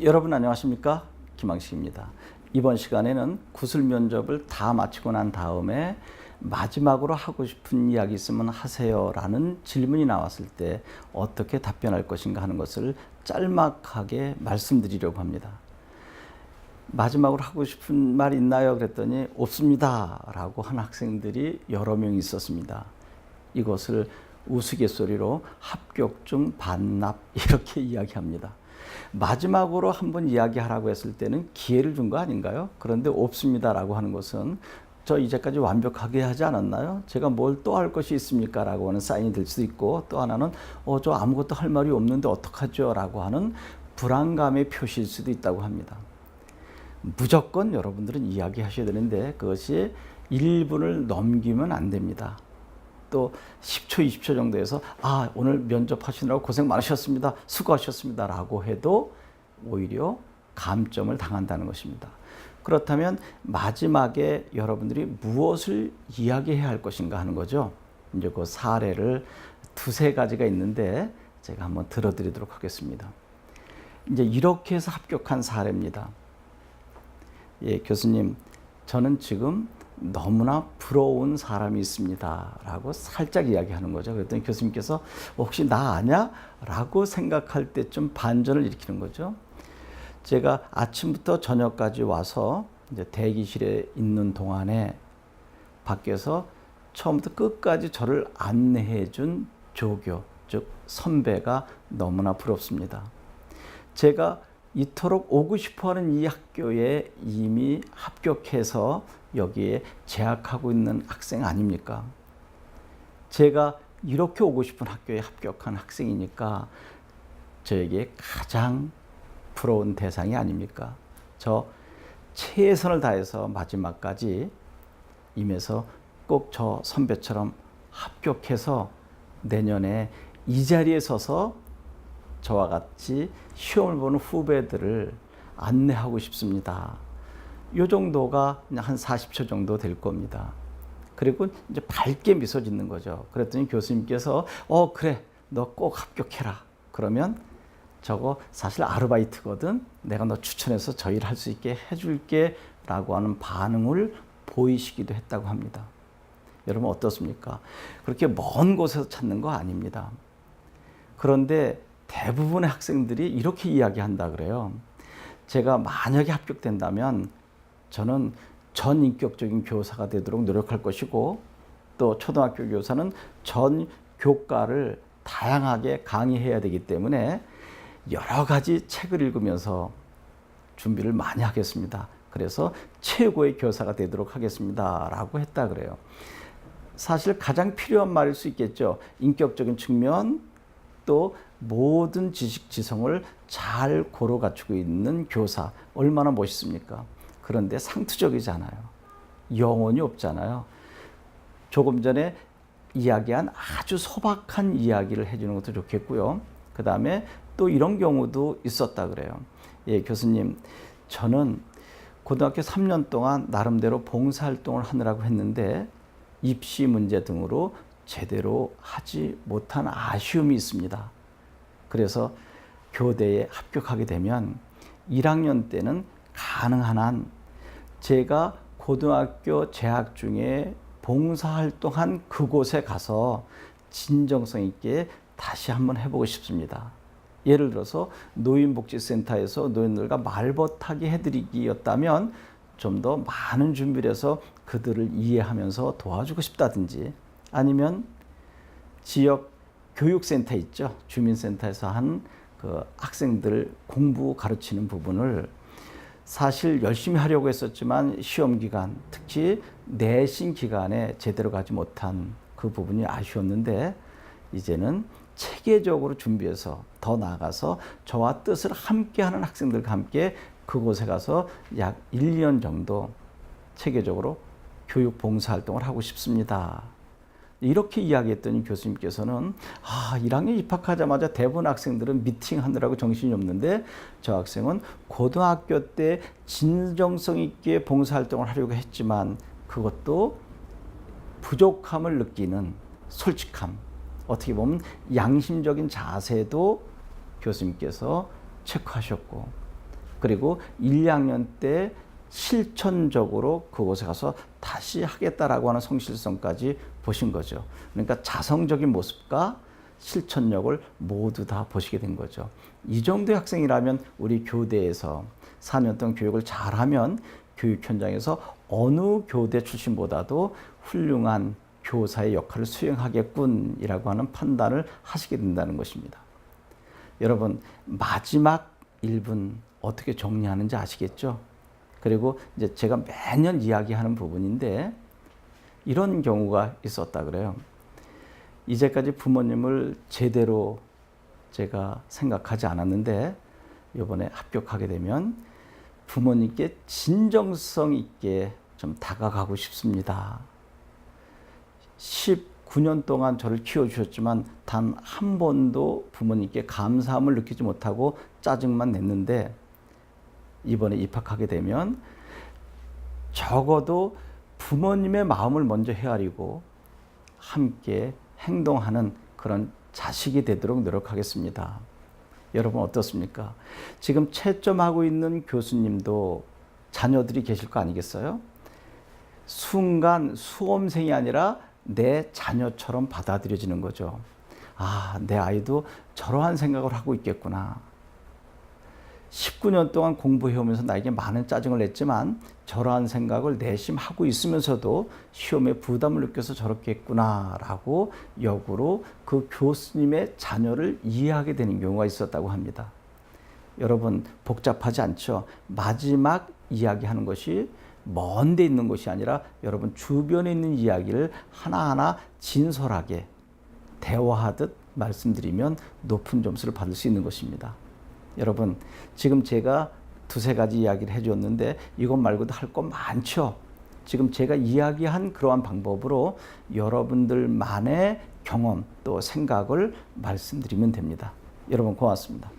여러분 안녕하십니까? 김항식입니다. 이번 시간에는 구술 면접을 다 마치고 난 다음에 마지막으로 하고 싶은 이야기 있으면 하세요라는 질문이 나왔을 때 어떻게 답변할 것인가 하는 것을 짤막하게 말씀드리려고 합니다. 마지막으로 하고 싶은 말 있나요? 그랬더니 없습니다. 라고 한 학생들이 여러 명 있었습니다. 이것을 우스갯소리로 합격 중 반납 이렇게 이야기합니다. 마지막으로 한 번 이야기하라고 했을 때는 기회를 준 거 아닌가요? 그런데 없습니다라고 하는 것은 저 이제까지 완벽하게 하지 않았나요? 제가 뭘 또 할 것이 있습니까? 라고 하는 사인이 될 수도 있고 또 하나는 어, 저 아무것도 할 말이 없는데 어떡하죠? 라고 하는 불안감의 표시일 수도 있다고 합니다. 무조건 여러분들은 이야기하셔야 되는데 그것이 1분을 넘기면 안 됩니다. 또 10초, 20초 정도에서 아, 오늘 면접하시느라고 고생 많으셨습니다. 수고하셨습니다. 라고 해도 오히려 감점을 당한다는 것입니다. 그렇다면 마지막에 여러분들이 무엇을 이야기해야 할 것인가 하는 거죠. 이제 그 사례를 두세 가지가 있는데 제가 한번 들어드리도록 하겠습니다. 이제 이렇게 해서 합격한 사례입니다. 예, 교수님, 저는 지금 너무나 부러운 사람이 있습니다. 라고 살짝 이야기하는 거죠. 그랬더니 교수님께서 혹시 나 아냐? 라고 생각할 때 좀 반전을 일으키는 거죠. 제가 아침부터 저녁까지 와서 이제 대기실에 있는 동안에 밖에서 처음부터 끝까지 저를 안내해 준 조교, 즉 선배가 너무나 부럽습니다. 제가 이토록 오고 싶어 하는 이 학교에 이미 합격해서 여기에 재학하고 있는 학생 아닙니까? 제가 이렇게 오고 싶은 학교에 합격한 학생이니까 저에게 가장 부러운 대상이 아닙니까? 저 최선을 다해서 마지막까지 임해서 꼭 저 선배처럼 합격해서 내년에 이 자리에 서서 저와 같이 시험을 보는 후배들을 안내하고 싶습니다. 요 정도가 한 40초 정도 될 겁니다. 그리고 이제 밝게 미소 짓는 거죠. 그랬더니 교수님께서 어 그래 너 꼭 합격해라. 그러면 저거 사실 아르바이트거든. 내가 너 추천해서 저 일 할 수 있게 해줄게라고 하는 반응을 보이시기도 했다고 합니다. 여러분 어떻습니까? 그렇게 먼 곳에서 찾는 거 아닙니다. 그런데 대부분의 학생들이 이렇게 이야기한다 그래요. 제가 만약에 합격된다면 저는 전 인격적인 교사가 되도록 노력할 것이고 또 초등학교 교사는 전 교과를 다양하게 강의해야 되기 때문에 여러 가지 책을 읽으면서 준비를 많이 하겠습니다. 그래서 최고의 교사가 되도록 하겠습니다. 라고 했다 그래요. 사실 가장 필요한 말일 수 있겠죠. 인격적인 측면 또 모든 지식 지성을 잘 고루 갖추고 있는 교사 얼마나 멋있습니까? 그런데 상투적이잖아요. 영혼이 없잖아요. 조금 전에 이야기한 아주 소박한 이야기를 해주는 것도 좋겠고요. 그 다음에 또 이런 경우도 있었다 그래요. 예, 교수님, 저는 고등학교 3년 동안 나름대로 봉사활동을 하느라고 했는데 입시 문제 등으로 제대로 하지 못한 아쉬움이 있습니다. 그래서 교대에 합격하게 되면 1학년 때는 가능한 한 제가 고등학교 재학 중에 봉사활동한 그곳에 가서 진정성 있게 다시 한번 해보고 싶습니다. 예를 들어서 노인복지센터에서 노인들과 말벗하게 해드리기였다면 좀 더 많은 준비를 해서 그들을 이해하면서 도와주고 싶다든지 아니면 지역 교육센터 있죠. 주민센터에서 한 그 학생들 공부 가르치는 부분을 사실 열심히 하려고 했었지만 시험 기간, 특히 내신 기간에 제대로 가지 못한 그 부분이 아쉬웠는데 이제는 체계적으로 준비해서 더 나아가서 저와 뜻을 함께 하는 학생들과 함께 그곳에 가서 약 1년 정도 체계적으로 교육 봉사 활동을 하고 싶습니다. 이렇게 이야기했더니 교수님께서는 아, 1학년 입학하자마자 대부분 학생들은 미팅하느라고 정신이 없는데 저 학생은 고등학교 때 진정성 있게 봉사활동을 하려고 했지만 그것도 부족함을 느끼는 솔직함, 어떻게 보면 양심적인 자세도 교수님께서 체크하셨고 그리고 1, 2학년 때 실천적으로 그곳에 가서 다시 하겠다라고 하는 성실성까지 보신 거죠. 그러니까 자성적인 모습과 실천력을 모두 다 보시게 된 거죠. 이 정도의 학생이라면 우리 교대에서 4년 동안 교육을 잘하면 교육 현장에서 어느 교대 출신보다도 훌륭한 교사의 역할을 수행하겠군이라고 하는 판단을 하시게 된다는 것입니다. 여러분 마지막 1분 어떻게 정리하는지 아시겠죠? 그리고 이제 제가 매년 이야기하는 부분인데 이런 경우가 있었다 그래요. 이제까지 부모님을 제대로 제가 생각하지 않았는데 이번에 합격하게 되면 부모님께 진정성 있게 좀 다가가고 싶습니다. 19년 동안 저를 키워주셨지만 단 한 번도 부모님께 감사함을 느끼지 못하고 짜증만 냈는데 이번에 입학하게 되면 적어도 부모님의 마음을 먼저 헤아리고 함께 행동하는 그런 자식이 되도록 노력하겠습니다. 여러분 어떻습니까? 지금 채점하고 있는 교수님도 자녀들이 계실 거 아니겠어요? 순간 수험생이 아니라 내 자녀처럼 받아들여지는 거죠. 아, 내 아이도 저러한 생각을 하고 있겠구나. 19년 동안 공부해오면서 나에게 많은 짜증을 냈지만 저러한 생각을 내심 하고 있으면서도 시험에 부담을 느껴서 저렇게 했구나라고 역으로 그 교수님의 자녀를 이해하게 되는 경우가 있었다고 합니다. 여러분 복잡하지 않죠? 마지막 이야기하는 것이 먼데 있는 것이 아니라 여러분 주변에 있는 이야기를 하나하나 진솔하게 대화하듯 말씀드리면 높은 점수를 받을 수 있는 것입니다. 여러분, 지금 제가 두세 가지 이야기를 해줬는데 이것 말고도 할 거 많죠? 지금 제가 이야기한 그러한 방법으로 여러분들만의 경험 또 생각을 말씀드리면 됩니다. 여러분 고맙습니다.